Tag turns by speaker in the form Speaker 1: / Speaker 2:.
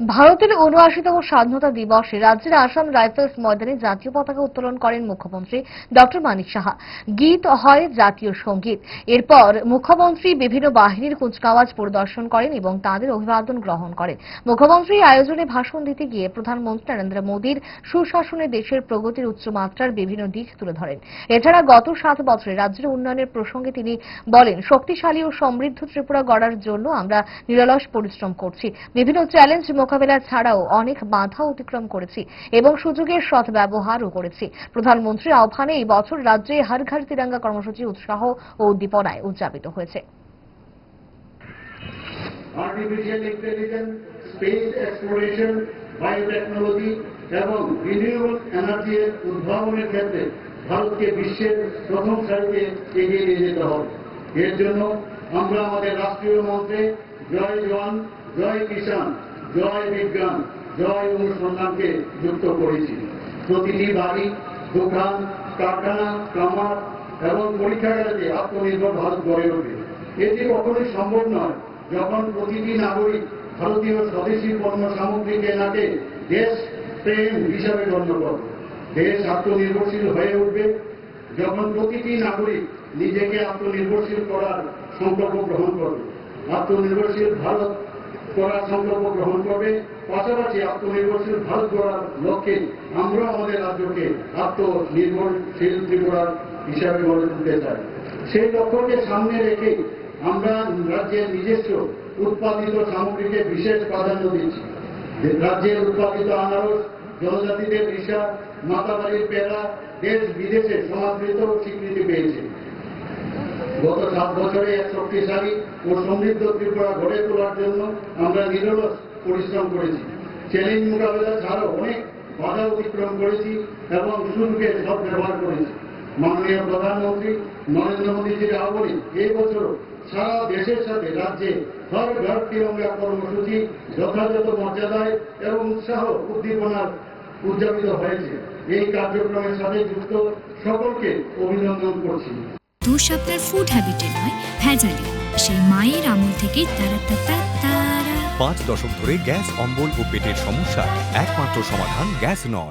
Speaker 1: ভারতের উনআশিতম স্বাধীনতা দিবসে রাজ্যের আসাম রাইফেলস ময়দানে জাতীয় পতাকা উত্তোলন করেন মুখ্যমন্ত্রী ডক্টর মানিক সাহা। গীত হয় জাতীয় সংগীত। এরপর মুখ্যমন্ত্রী বিভিন্ন বাহিনীর কুচকাওয়াজ পরিদর্শন করেন এবং তাদের অভিবাদন গ্রহণ করেন। মুখ্যমন্ত্রী আয়োজনে ভাষণ দিতে গিয়ে প্রধানমন্ত্রী নরেন্দ্র মোদীর সুশাসনে দেশের প্রগতির উচ্চমাত্রার বিভিন্ন দিক তুলে ধরেন। এছাড়া গত সাত বছরে রাজ্যের উন্নয়নের প্রসঙ্গে তিনি বলেন, শক্তিশালী ও সমৃদ্ধ ত্রিপুরা গড়ার জন্য আমরা নিরলস পরিশ্রম করছি। বিভিন্ন চ্যালেঞ্জ মোকাবেলা ছাড়াও অনেক বাধা অতিক্রম করেছি এবং সুযোগের সদ্ব্যবহারও করেছি। প্রধানমন্ত্রীর আহ্বানে এই বছর রাজ্যে হর ঘর তিরঙ্গা কর্মসূচি উৎসাহ ও উদ্দীপনায় উদযাপিত হয়েছে।
Speaker 2: ভারতকে বিশ্বের প্রথম সারিতে এগিয়ে নিয়ে যেতে হবে। এর জন্য আমরা আমাদের রাষ্ট্রীয় মন্ত্রে জয় জওয়ান, জয় কিষাণ জয় বিজ্ঞান, জয় অনুসন্ধানকে যুক্ত করেছি। প্রতিটি বাড়ি, দোকান, কারখানা কামার এবং পরীক্ষাগারে আত্মনির্ভর ভারত গড়ে ওঠে এটি কখনোই সম্ভব নয়, যখন প্রতিটি নাগরিক ভারতীয় স্বদেশী পণ্য সামগ্রী কেনাকে দেশ, প্রেম হিসাবে গণ্য করবে। দেশ আত্মনির্ভরশীল হয়ে উঠবে। যখন প্রতিটি নাগরিক নিজেকে আত্মনির্ভরশীল করার সংকল্প গ্রহণ করবে, আত্মনির্ভরশীল ভারত করার সংকল্প গ্রহণ করবে। পাশাপাশি আত্মনির্ভরশীল ভারত গড়ার লক্ষ্যে আমরা আমাদের রাজ্যকে আত্মনির্ভরশীল ত্রিপুরার হিসাবে গড়ে তুলতে চাই। সেই লক্ষ্যকে সামনে রেখে আমরা রাজ্যের নিজস্ব উৎপাদিত সামগ্রীকে বিশেষ প্রাধান্য দিচ্ছি। রাজ্যের উৎপাদিত আনারস, জনজাতিদের রিসা মাতাবাড়ির পেড়া দেশ বিদেশে সমাদৃত স্বীকৃতি পেয়েছে। গত সাত বছরে এক শক্তিশালী ও সমৃদ্ধ ত্রিপুরা গড়ে তোলার জন্য আমরা নিরলস পরিশ্রম করেছি। চ্যালেঞ্জ মোকাবেলা ছাড়াও অনেক বাধা অতিক্রম করেছি এবং সুযোগের সব ব্যবহার করেছি। মাননীয় প্রধানমন্ত্রী নরেন্দ্র মোদীজির আহ্বানে এই বছর সারা দেশের সাথে রাজ্যে হর ঘর তিরঙ্গা কর্মসূচি যথাযথ মর্যাদায় এবং উৎসাহ উদ্দীপনার উদযাপিত হয়েছে। এই কার্যক্রমের সাথে যুক্ত সকলকে অভিনন্দন করছি।
Speaker 3: দোষ আপনার ফুড হ্যাবিটে নয়, ভেজালে। সেই মায়ের আমল থেকে তারা তারা
Speaker 4: পাঁচ দশক ধরে গ্যাস, অম্বল ও পেটের সমস্যা, একমাত্র সমাধান গ্যাস নল।